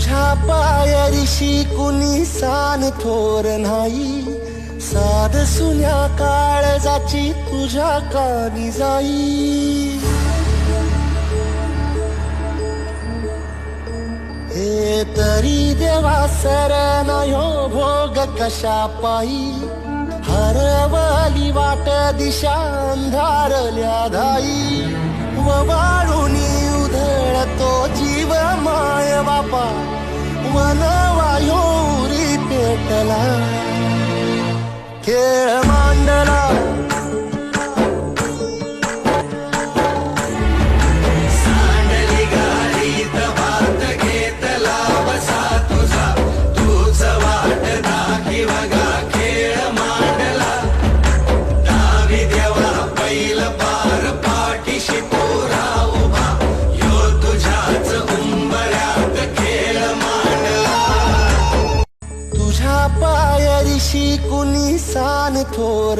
तुझ्या पायरीशी कुणी सान थोर नाही. साध सुन्या काळजाची तुझ्या कानी जाई. हे तरी देवा सरनायो भोग कशा पायी. हरवली वाट दिशा अंधारल्या धाई वबा वन वायोरी पेटला खेळ पायरीशी कुणी सान थोर